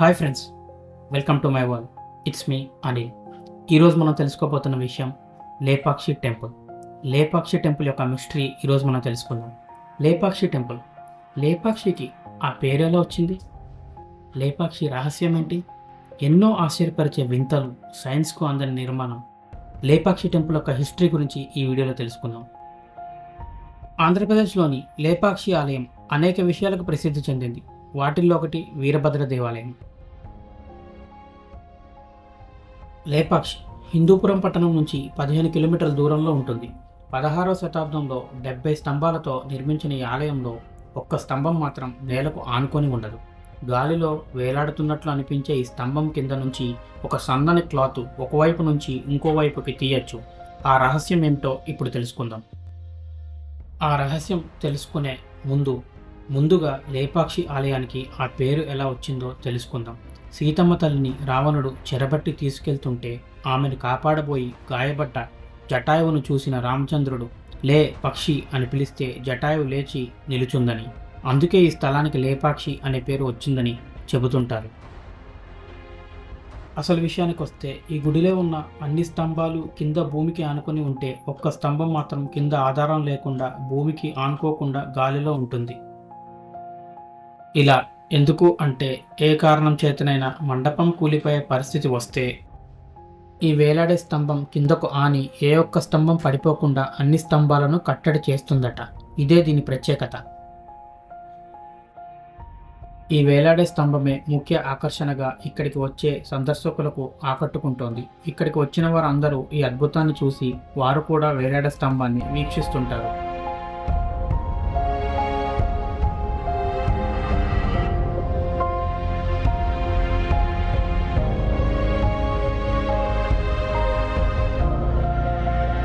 Hi friends welcome to my world it's me Anil ఈరోజు మనం తెలుసుకోబోతున్న విషయం లేపాక్షి టెంపుల్. లేపాక్షి టెంపుల్ యొక్క మిస్టరీ ఈరోజు మనం తెలుసుకుందాం. లేపాక్షి టెంపుల్. లేపాక్షికి ఆ పేరు ఎలా వచ్చింది? లేపాక్షి రహస్యం ఏంటి? ఎన్నో ఆశ్చర్యపరిచే వింతలు సైన్స్కు అందని నిర్మాణం లేపాక్షి టెంపుల్ యొక్క హిస్టరీ గురించి ఈ వీడియోలో తెలుసుకుందాం. ఆంధ్రప్రదేశ్లోని లేపాక్షి ఆలయం అనేక విషయాలకు ప్రసిద్ధి చెందింది. వాటిల్లో ఒకటి వీరభద్ర దేవాలయం. లేపాక్ష్ హిందూపురం పట్టణం నుంచి పదిహేను కిలోమీటర్ల దూరంలో ఉంటుంది. పదహారవ శతాబ్దంలో డెబ్బై స్తంభాలతో నిర్మించిన ఈ ఆలయంలో ఒక్క స్తంభం మాత్రం నేలకు ఆనుకొని ఉండదు. గాలిలో వేలాడుతున్నట్లు అనిపించే ఈ స్తంభం కింద నుంచి ఒక సన్నని క్లాత్ ఒకవైపు నుంచి ఇంకో వైపుకి తీయచ్చు. ఆ రహస్యం ఏమిటో ఇప్పుడు తెలుసుకుందాం. ఆ రహస్యం తెలుసుకునే ముందు ముందుగా లేపాక్షి ఆలయానికి ఆ పేరు ఎలా వచ్చిందో తెలుసుకుందాం. సీతమ్మ తల్లిని రావణుడు చెరబట్టి తీసుకెళ్తుంటే ఆమెను కాపాడబోయి గాయపడ్డ జటాయువును చూసిన రామచంద్రుడు లే పక్షి అని పిలిస్తే జటాయువు లేచి నిలుచుందని. అందుకే ఈ స్థలానికి లేపాక్షి అనే పేరు వచ్చిందని చెబుతుంటారు. అసలు విషయానికి వస్తే ఈ గుడిలో ఉన్న అన్ని స్తంభాలు కింద భూమికి ఆనుకొని ఉంటే ఒక్క స్తంభం మాత్రం కింద ఆధారం లేకుండా భూమికి ఆనుకోకుండా గాలిలో ఉంటుంది. ఇలా ఎందుకు అంటే ఏ కారణం చేతనైనా మండపం కూలిపోయే పరిస్థితి వస్తే ఈ వేలాడే స్తంభం కిందకు ఆని ఏ ఒక్క స్తంభం పడిపోకుండా అన్ని స్తంభాలను కట్టడి చేస్తుందట. ఇదే దీని ప్రత్యేకత. ఈ వేలాడే స్తంభమే ముఖ్య ఆకర్షణగా ఇక్కడికి వచ్చే సందర్శకులకు ఆకట్టుకుంటోంది. ఇక్కడికి వచ్చిన వారందరూ ఈ అద్భుతాన్ని చూసి వారు కూడా వేలాడే స్తంభాన్ని వీక్షిస్తుంటారు.